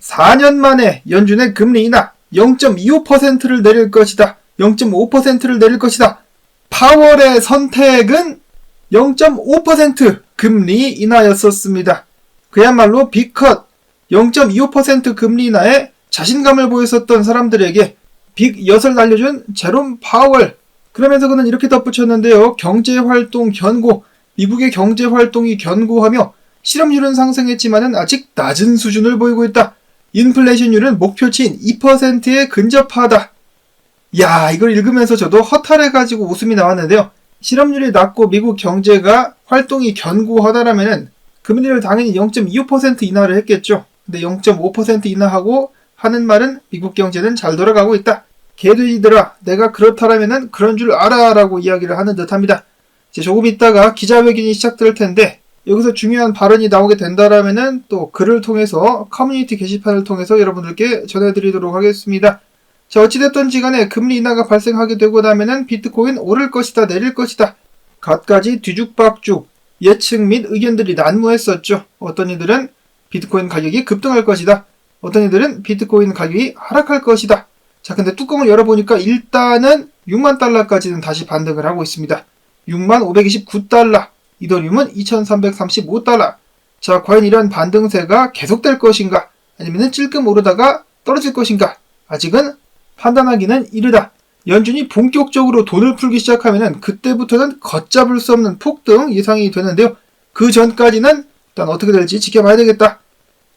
4년 만에 연준의 금리 인하 0.25%를 내릴 것이다. 0.5%를 내릴 것이다. 파월의 선택은 0.5% 금리 인하였었습니다. 그야말로 빅컷 0.25% 금리 인하에 자신감을 보였었던 사람들에게 빅 엿을 날려준 제롬 파월. 그러면서 그는 이렇게 덧붙였는데요. 경제활동 견고, 미국의 경제활동이 견고하며 실업률은 상승했지만은 아직 낮은 수준을 보이고 있다. 인플레이션율은 목표치인 2%에 근접하다. 야, 이걸 읽으면서 저도 허탈해가지고 웃음이 나왔는데요. 실업률이 낮고 미국 경제가 활동이 견고하다라면은 금리를 당연히 0.25% 인하를 했겠죠. 근데 0.5% 인하하고 하는 말은 미국 경제는 잘 돌아가고 있다. 개돼지들아, 내가 그렇다라면은 그런 줄 알아라고 이야기를 하는 듯합니다. 이제 조금 있다가 기자회견이 시작될 텐데 여기서 중요한 발언이 나오게 된다라면은 또 글을 통해서 커뮤니티 게시판을 통해서 여러분들께 전해드리도록 하겠습니다. 자, 어찌됐든지 간에 금리 인하가 발생하게 되고 나면은 비트코인 오를 것이다, 내릴 것이다. 갖가지 뒤죽박죽 예측 및 의견들이 난무했었죠. 어떤 이들은 비트코인 가격이 급등할 것이다. 어떤 이들은 비트코인 가격이 하락할 것이다. 자, 근데 뚜껑을 열어보니까 일단은 6만 달러까지는 다시 반등을 하고 있습니다. 6만 529달러. 이더리움은 2335달러. 자, 과연 이러한 반등세가 계속될 것인가? 아니면 찔끔 오르다가 떨어질 것인가? 아직은 판단하기는 이르다. 연준이 본격적으로 돈을 풀기 시작하면 그때부터는 걷잡을 수 없는 폭등 예상이 되는데요. 그 전까지는 일단 어떻게 될지 지켜봐야 되겠다.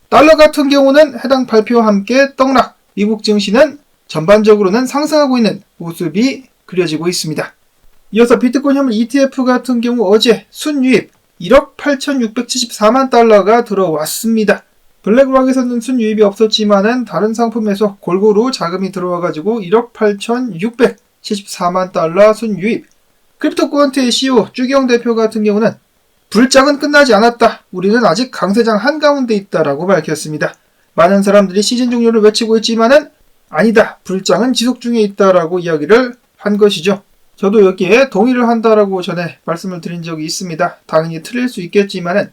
달러 같은 경우는 해당 발표와 함께 떡락, 미국 증시는 전반적으로는 상승하고 있는 모습이 그려지고 있습니다. 이어서 비트코인 현물 ETF 같은 경우 어제 순유입 1억 8,674만 달러가 들어왔습니다. 블랙락에서는 순유입이 없었지만은 다른 상품에서 골고루 자금이 들어와가지고 1억 8,674만 달러 순유입. 크립토코언트의 CEO 주경 대표 같은 경우는 불장은 끝나지 않았다. 우리는 아직 강세장 한가운데 있다라고 밝혔습니다. 많은 사람들이 시즌 종료를 외치고 있지만은 아니다. 불장은 지속 중에 있다라고 이야기를 한 것이죠. 저도 여기에 동의를 한다라고 전에 말씀을 드린 적이 있습니다. 당연히 틀릴 수 있겠지만은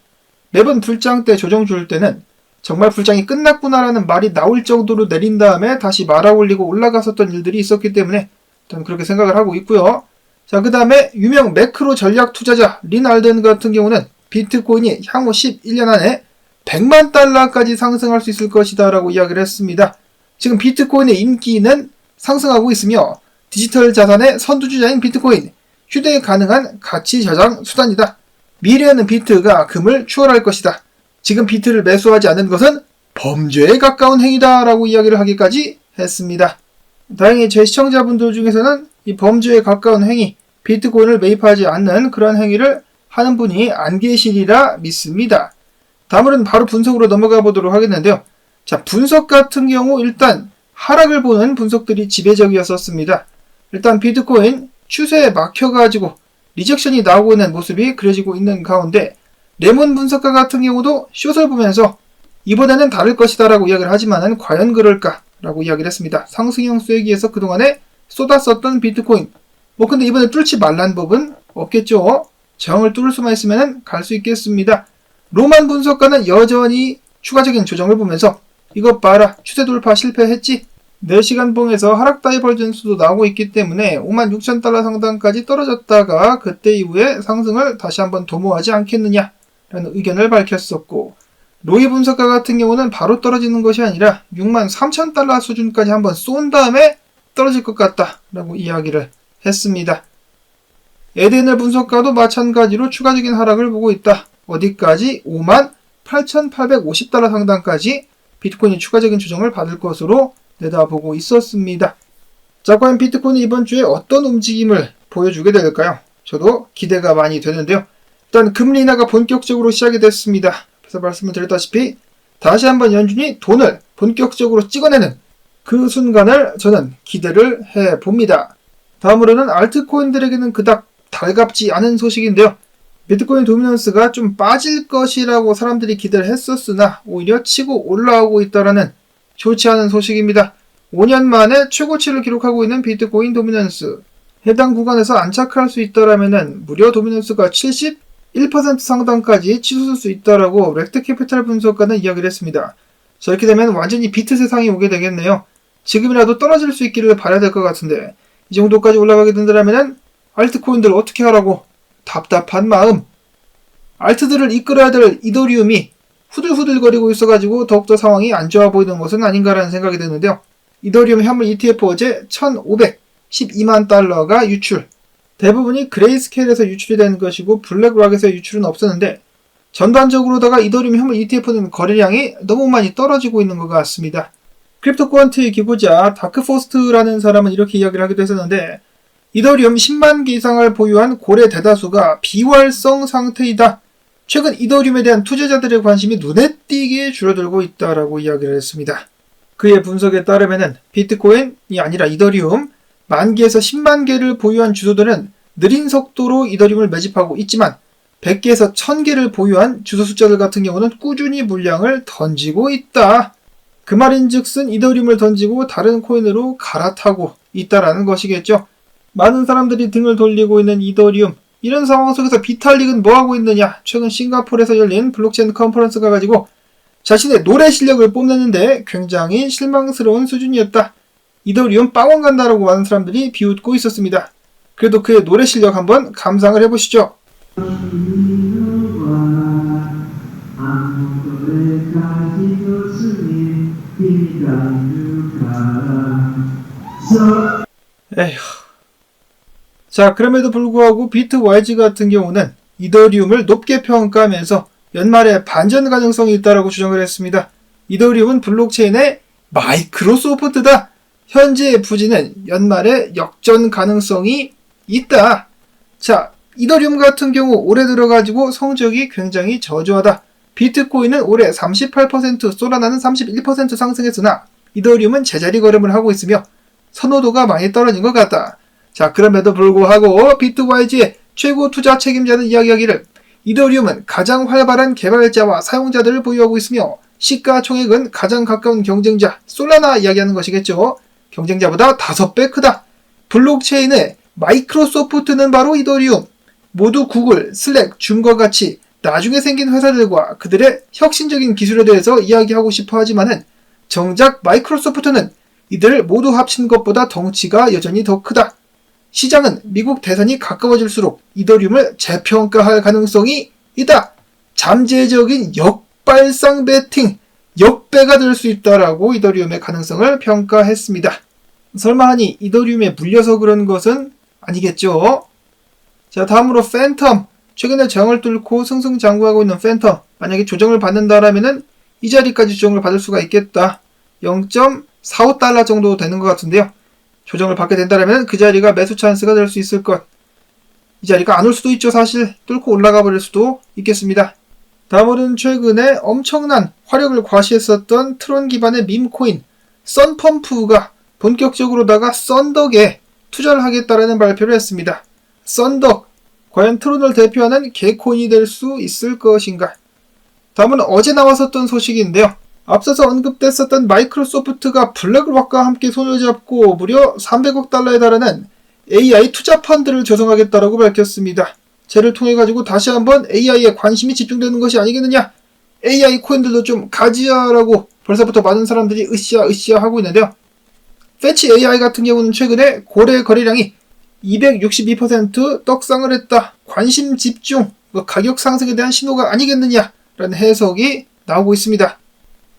매번 불장 때 조정 줄 때는 정말 불장이 끝났구나라는 말이 나올 정도로 내린 다음에 다시 말아 올리고 올라갔었던 일들이 있었기 때문에 저는 그렇게 생각을 하고 있고요. 자, 그 다음에 유명 매크로 전략 투자자 린 알든 같은 경우는 비트코인이 향후 11년 안에 100만 달러까지 상승할 수 있을 것이다 라고 이야기를 했습니다. 지금 비트코인의 인기는 상승하고 있으며 디지털 자산의 선두주자인 비트코인, 휴대에 가능한 가치 저장 수단이다. 미래에는 비트가 금을 추월할 것이다. 지금 비트를 매수하지 않는 것은 범죄에 가까운 행위다 라고 이야기를 하기까지 했습니다. 다행히 제 시청자분들 중에서는 이 범죄에 가까운 행위, 비트코인을 매입하지 않는 그런 행위를 하는 분이 안 계시리라 믿습니다. 다음으로는 바로 분석으로 넘어가 보도록 하겠는데요. 자, 분석 같은 경우 일단 하락을 보는 분석들이 지배적이었었습니다. 일단 비트코인 추세에 막혀가지고 리젝션이 나오고 있는 모습이 그려지고 있는 가운데 레몬 분석가 같은 경우도 숏을 보면서 이번에는 다를 것이다 라고 이야기를 하지만은 과연 그럴까 라고 이야기를 했습니다. 상승형 쐐기에서 그동안에 쏟았었던 비트코인 뭐 근데 이번에 뚫지 말란 법은 없겠죠. 정을 뚫을 수만 있으면 갈 수 있겠습니다. 로만 분석가는 여전히 추가적인 조정을 보면서 이것 봐라 추세 돌파 실패했지 4시간 봉에서 하락 다이벌전스도 나오고 있기 때문에 5만 6천 달러 상단까지 떨어졌다가 그때 이후에 상승을 다시 한번 도모하지 않겠느냐 라는 의견을 밝혔었고 로이 분석가 같은 경우는 바로 떨어지는 것이 아니라 6만 3천 달러 수준까지 한번 쏜 다음에 떨어질 것 같다 라고 이야기를 했습니다. 에덴을 분석가도 마찬가지로 추가적인 하락을 보고 있다. 어디까지? 5만 8,850달러 상단까지 비트코인이 추가적인 조정을 받을 것으로 내다보고 있었습니다. 자, 과연 비트코인이 이번 주에 어떤 움직임을 보여주게 될까요? 저도 기대가 많이 되는데요. 일단 금리 인하가 본격적으로 시작이 됐습니다. 그래서 말씀을 드렸다시피 다시 한번 연준이 돈을 본격적으로 찍어내는 그 순간을 저는 기대를 해 봅니다. 다음으로는 알트코인들에게는 그닥 달갑지 않은 소식인데요. 비트코인 도미넌스가 좀 빠질 것이라고 사람들이 기대를 했었으나 오히려 치고 올라오고 있다라는 좋지 않은 소식입니다. 5년 만에 최고치를 기록하고 있는 비트코인 도미넌스. 해당 구간에서 안착할 수 있다라면은 무려 도미넌스가 71% 상당까지 치솟을 수 있다라고 렉트 캐피탈 분석가는 이야기를 했습니다. 자, 이렇게 되면 완전히 비트 세상이 오게 되겠네요. 지금이라도 떨어질 수 있기를 바라야 될 것 같은데, 이 정도까지 올라가게 된다면은, 알트코인들 어떻게 하라고? 답답한 마음. 알트들을 이끌어야 될 이더리움이 후들후들거리고 있어가지고 더욱더 상황이 안 좋아 보이는 것은 아닌가라는 생각이 드는데요. 이더리움 현물 ETF 어제 1,512만 달러가 유출. 대부분이 그레이스케일에서 유출이 되는 것이고 블랙락에서 유출은 없었는데 전반적으로다가 이더리움 현물 ETF는 거래량이 너무 많이 떨어지고 있는 것 같습니다. 크립토 퀀트의 기고자 다크포스트라는 사람은 이렇게 이야기를 하기도 했었는데 이더리움 10만 개 이상을 보유한 고래 대다수가 비활성 상태이다. 최근 이더리움에 대한 투자자들의 관심이 눈에 띄게 줄어들고 있다라고 이야기를 했습니다. 그의 분석에 따르면 비트코인이 아니라 이더리움 만 개에서 10만 개를 보유한 주소들은 느린 속도로 이더리움을 매집하고 있지만 100개에서 1000개를 보유한 주소 숫자들 같은 경우는 꾸준히 물량을 던지고 있다. 그 말인즉슨 이더리움을 던지고 다른 코인으로 갈아타고 있다라는 것이겠죠. 많은 사람들이 등을 돌리고 있는 이더리움. 이런 상황 속에서 비탈릭은 뭐 하고 있느냐? 최근 싱가포르에서 열린 블록체인 컨퍼런스가 가지고 자신의 노래 실력을 뽐냈는데 굉장히 실망스러운 수준이었다. 이더리움 빵원 간다라고 많은 사람들이 비웃고 있었습니다. 그래도 그의 노래 실력 한번 감상을 해보시죠. 에 자, 그럼에도 불구하고 비트와이즈 같은 경우는 이더리움을 높게 평가하면서 연말에 반전 가능성이 있다라고 주장을 했습니다. 이더리움은 블록체인의 마이크로소프트다. 현재의 부지는 연말에 역전 가능성이 있다. 자, 이더리움 같은 경우 올해 들어가지고 성적이 굉장히 저조하다. 비트코인은 올해 38%, 소라나는 31% 상승했으나 이더리움은 제자리 걸음을 하고 있으며 선호도가 많이 떨어진 것 같다. 자, 그럼에도 불구하고 비트와이즈의 최고 투자 책임자는 이야기하기를 이더리움은 가장 활발한 개발자와 사용자들을 보유하고 있으며 시가총액은 가장 가까운 경쟁자 솔라나 이야기하는 것이겠죠. 경쟁자보다 5배 크다. 블록체인의 마이크로소프트는 바로 이더리움. 모두 구글, 슬랙, 줌과 같이 나중에 생긴 회사들과 그들의 혁신적인 기술에 대해서 이야기하고 싶어 하지만은 정작 마이크로소프트는 이들을 모두 합친 것보다 덩치가 여전히 더 크다. 시장은 미국 대선이 가까워질수록 이더리움을 재평가할 가능성이 있다. 잠재적인 역발상 베팅, 역배가 될 수 있다라고 이더리움의 가능성을 평가했습니다. 설마 하니 이더리움에 물려서 그런 것은 아니겠죠? 자, 다음으로 팬텀. 최근에 정을 뚫고 승승장구하고 있는 팬텀. 만약에 조정을 받는다라면은 이 자리까지 조정을 받을 수가 있겠다. 0.45달러 정도 되는 것 같은데요. 조정을 받게 된다면 그 자리가 매수 찬스가 될 수 있을 것. 이 자리가 안 올 수도 있죠, 사실. 뚫고 올라가 버릴 수도 있겠습니다. 다음으로는 최근에 엄청난 화력을 과시했었던 트론 기반의 밈코인, 썬펌프가 본격적으로다가 썬덕에 투자를 하겠다라는 발표를 했습니다. 썬덕, 과연 트론을 대표하는 개코인이 될 수 있을 것인가? 다음은 어제 나왔었던 소식인데요. 앞서서 언급됐었던 마이크로소프트가 블랙록과 함께 손을 잡고 무려 300억 달러에 달하는 AI 투자 펀드를 조성하겠다라고 밝혔습니다. 쟤를 통해 가지고 다시 한번 AI에 관심이 집중되는 것이 아니겠느냐? AI 코인들도 좀 가지야라고 벌써부터 많은 사람들이 으쌰 으쌰 하고 있는데요. 패치 AI 같은 경우는 최근에 고래 거래량이 262% 떡상을 했다. 관심 집중, 뭐 가격 상승에 대한 신호가 아니겠느냐라는 해석이 나오고 있습니다.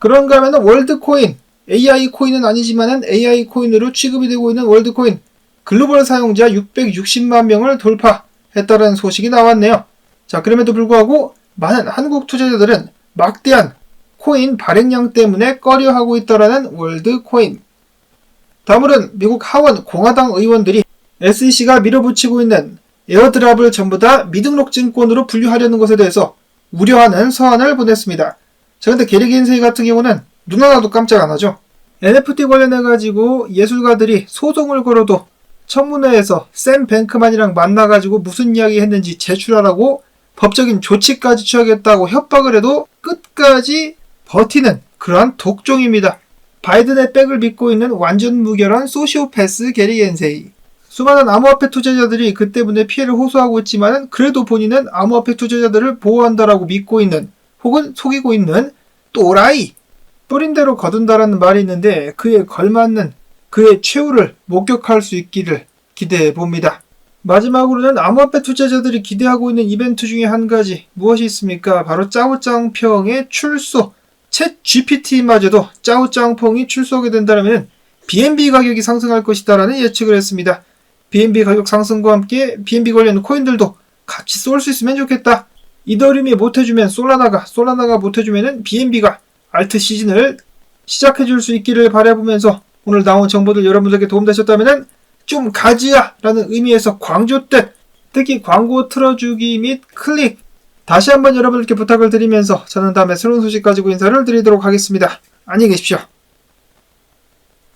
그런가 하면 월드코인, AI 코인은 아니지만은 AI 코인으로 취급이 되고 있는 월드코인, 글로벌 사용자 660만 명을 돌파했다는 소식이 나왔네요. 자, 그럼에도 불구하고 많은 한국 투자자들은 막대한 코인 발행량 때문에 꺼려하고 있다라는 월드코인. 다음으로는 미국 하원 공화당 의원들이 SEC가 밀어붙이고 있는 에어드랍을 전부 다 미등록 증권으로 분류하려는 것에 대해서 우려하는 서한을 보냈습니다. 자, 근데 게리 긴세이 같은 경우는 눈 하나도 깜짝 안 하죠. NFT 관련해가지고 예술가들이 소송을 걸어도 청문회에서 샘 뱅크만이랑 만나가지고 무슨 이야기 했는지 제출하라고 법적인 조치까지 취하겠다고 협박을 해도 끝까지 버티는 그러한 독종입니다. 바이든의 백을 믿고 있는 완전 무결한 소시오패스 게리 겐세이. 수많은 암호화폐 투자자들이 그 때문에 피해를 호소하고 있지만 그래도 본인은 암호화폐 투자자들을 보호한다라고 믿고 있는 혹은 속이고 있는 또라이. 뿌린 대로 거둔다라는 말이 있는데 그에 걸맞는 그의 최후를 목격할 수 있기를 기대해 봅니다. 마지막으로는 암호화폐 투자자들이 기대하고 있는 이벤트 중에 한 가지 무엇이 있습니까? 바로 짜오짱평의 출소. 챗 GPT마저도 짜오짱펑이 출소하게 된다면 BNB 가격이 상승할 것이다라는 예측을 했습니다. BNB 가격 상승과 함께 BNB 관련 코인들도 같이 쏠 수 있으면 좋겠다. 이더리움이 못해주면 솔라나가, 솔라나가 못해주면은 BNB가 알트 시즌을 시작해줄 수 있기를 바라보면서 오늘 나온 정보들 여러분들께 도움되셨다면 좀 가지야! 라는 의미에서 광조 뜻, 특히 광고 틀어주기 및 클릭, 다시 한번 여러분들께 부탁을 드리면서 저는 다음에 새로운 소식 가지고 인사를 드리도록 하겠습니다. 안녕히 계십시오.